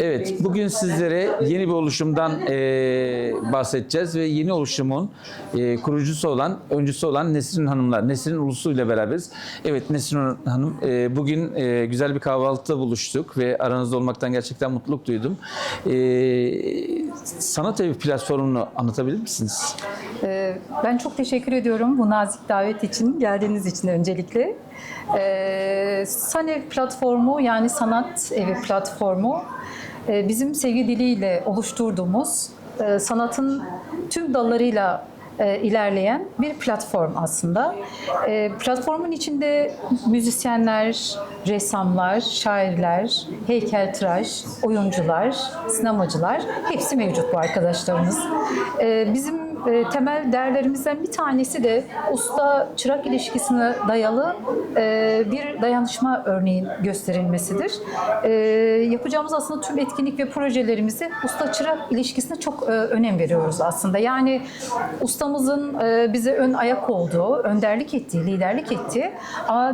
Evet, bugün sizlere yeni bir oluşumdan eee, bahsedeceğiz ve yeni oluşumun eee, kurucusu olan, öncüsü olan Nesrin Hanımlar, Nesrin Ulusu ile beraberiz. Evet Nesrin Hanım, eee, bugün eee, güzel bir kahvaltıda buluştuk ve aranızda olmaktan gerçekten mutluluk duydum. Eee, sanat evi platformunu anlatabilir misiniz? Ee, Ben çok teşekkür ediyorum bu nazik davet için, geldiğiniz için öncelikle. Ee, Sanev platformu yani sanat evi platformu e, bizim sevgi diliyle oluşturduğumuz e, sanatın tüm dallarıyla e, ilerleyen bir platform aslında. E, platformun içinde müzisyenler, ressamlar, şairler, heykeltıraş, oyuncular, sinemacılar hepsi mevcut bu arkadaşlarımız. E, bizim e, temel değerlerimizden bir tanesi de usta-çırak ilişkisine dayalı e, bir dayanışma örneğin gösterilmesidir. E, yapacağımız aslında tüm etkinlik ve projelerimizde usta-çırak ilişkisine çok e, önem veriyoruz aslında. Yani ustamızın e, bize ön ayak olduğu, önderlik ettiği, liderlik ettiği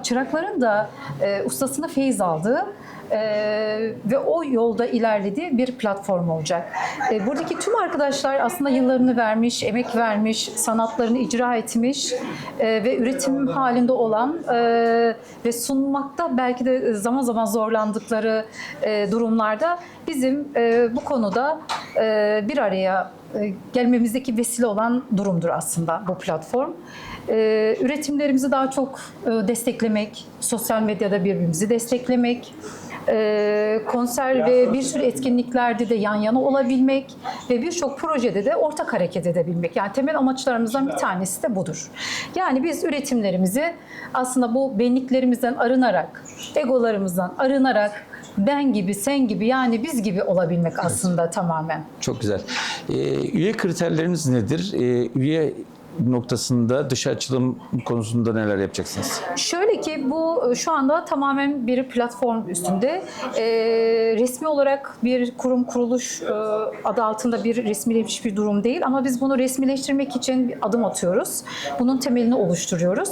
çırakların da e, ustasına feyiz aldığı ee, ve o yolda ilerlediği bir platform olacak. Buradaki tüm arkadaşlar aslında yıllarını vermiş, emek vermiş, sanatlarını icra etmiş e, ve üretim halinde olan e, ve sunmakta belki de zaman zaman zorlandıkları e, durumlarda bizim e, bu konuda e, bir araya e, gelmemizdeki vesile olan durumdur aslında bu platform. E, üretimlerimizi daha çok e, desteklemek, sosyal medyada birbirimizi desteklemek, e, konser ve bir sürü etkinliklerde de yan yana olabilmek ve birçok projede de ortak hareket edebilmek. Yani temel amaçlarımızdan bir tanesi de budur. Yani biz üretimlerimizi aslında bu benliklerimizden arınarak, egolarımızdan arınarak ben gibi, sen gibi yani biz gibi olabilmek aslında tamamen. Çok güzel. Eee, üye kriterleriniz nedir? Eee, üye noktasında dışa açılım konusunda neler yapacaksınız? Şöyle ki bu şu anda tamamen bir platform üstünde. Ee, resmi olarak bir kurum kuruluş e, adı altında bir resmileşmiş bir durum değil ama biz bunu resmileştirmek için bir adım atıyoruz. Bunun temelini oluşturuyoruz.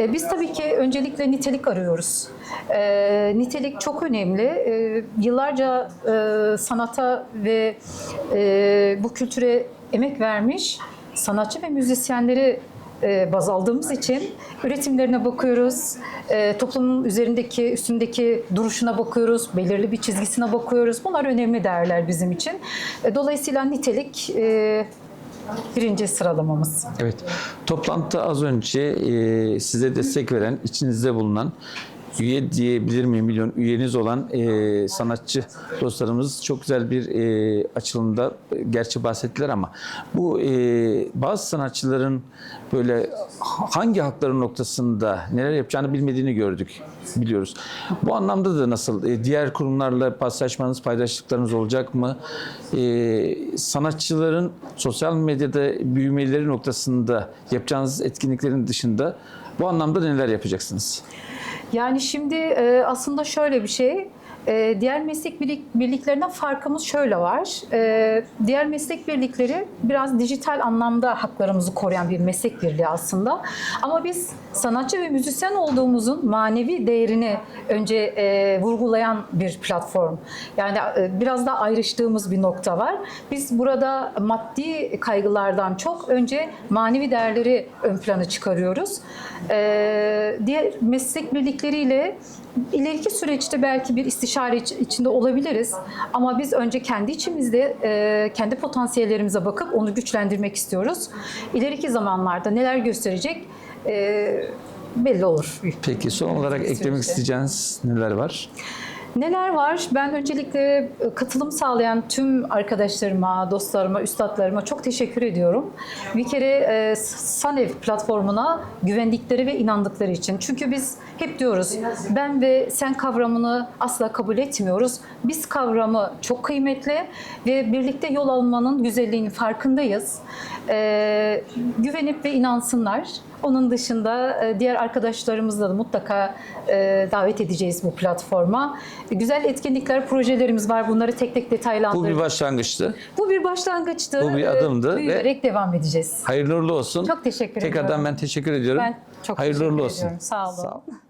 Ee, biz tabii ki öncelikle nitelik arıyoruz. Ee, nitelik çok önemli. Ee, yıllarca e, sanata ve e, bu kültüre emek vermiş sanatçı ve müzisyenleri e, baz aldığımız için üretimlerine bakıyoruz, e, toplumun üzerindeki, üstündeki duruşuna bakıyoruz, belirli bir çizgisine bakıyoruz. Bunlar önemli değerler bizim için. E, dolayısıyla nitelik e, birinci sıralamamız. Evet. Toplantıda az önce e, size destek veren, içinizde bulunan üye diyebilir miyim milyon üyeniz olan e, sanatçı dostlarımız çok güzel bir e, açılımda e, gerçi bahsettiler ama bu e, bazı sanatçıların böyle hangi hakların noktasında neler yapacağını bilmediğini gördük, biliyoruz. Bu anlamda da nasıl e, diğer kurumlarla paslaşmanız, paydaşlıklarınız olacak mı? E, sanatçıların sosyal medyada büyümeleri noktasında yapacağınız etkinliklerin dışında bu anlamda neler yapacaksınız? Yani şimdi aslında şöyle bir şey. E, Diğer meslek birlik- birliklerinden farkımız şöyle var. E, Diğer meslek birlikleri biraz dijital anlamda haklarımızı koruyan bir meslek birliği aslında. Ama biz sanatçı ve müzisyen olduğumuzun manevi değerini önce e, vurgulayan bir platform. Yani e, biraz da ayrıştığımız bir nokta var. Biz burada maddi kaygılardan çok önce manevi değerleri ön plana çıkarıyoruz. E, Diğer meslek birlikleriyle ileriki süreçte belki bir istişare iç- içinde olabiliriz. Ama biz önce kendi içimizde e, kendi potansiyellerimize bakıp onu güçlendirmek istiyoruz. İleriki zamanlarda neler gösterecek e, belli olur. Peki son olarak eklemek isteyeceğiniz neler var? Neler var? Ben öncelikle e, katılım sağlayan tüm arkadaşlarıma, dostlarıma, üstadlarıma çok teşekkür ediyorum. Bir kere e, Sanev platformuna güvendikleri ve inandıkları için. Çünkü biz hep diyoruz ben ve sen kavramını asla kabul etmiyoruz. Biz kavramı çok kıymetli ve birlikte yol almanın güzelliğinin farkındayız. E, güvenip ve inansınlar. Onun dışında e, diğer arkadaşlarımızla da mutlaka e, davet edeceğiz bu platforma. Güzel etkinlikler, projelerimiz var. Bunları tek tek Bu detaylandırdık. bir başlangıçtı. Bu bir başlangıçtı. Bu bir E, adımdı ve- Büyüyerek devam edeceğiz. Hayırlı uğurlu olsun. Çok teşekkür Tekrardan ediyorum. ben teşekkür ediyorum. Ben çok Hayırlı teşekkür uğurlu olsun. ediyorum. Sağ olun. Sağ olun.